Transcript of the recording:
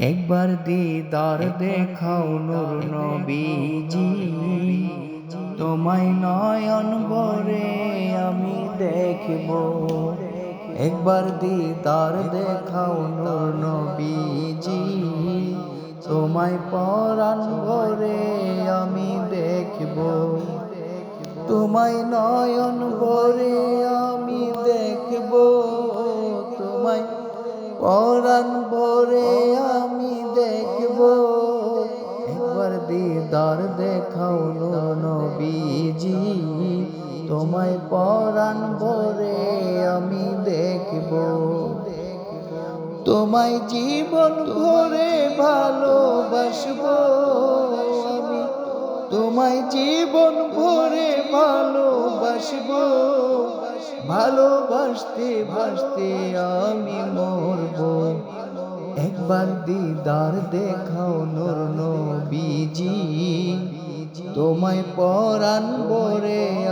একবার দিদার দেখাও নূর নবীজি। তোমায় নয়ন ভরে আমি দেখব। একবার দিদার দেখাও নূর নবীজি। তোমায় পরাণ ভরে আমি দেখব। তোমায় নয়ন ভরে আমি পরাণ ভরে আমি দেখব। একবার দিদার দেখাও নবীজি, তোমায় পরাণ ভরে আমি দেখব। তোমায় জীবন ভরে ভালোবাসব। আমি তোমায় জীবন ভরে ভালোবাসব। ভালোবাসতে বাসতে আমি মরব। একবার দিদার দেখাও নূর নবীজি। তোমায় পরাণ দেখব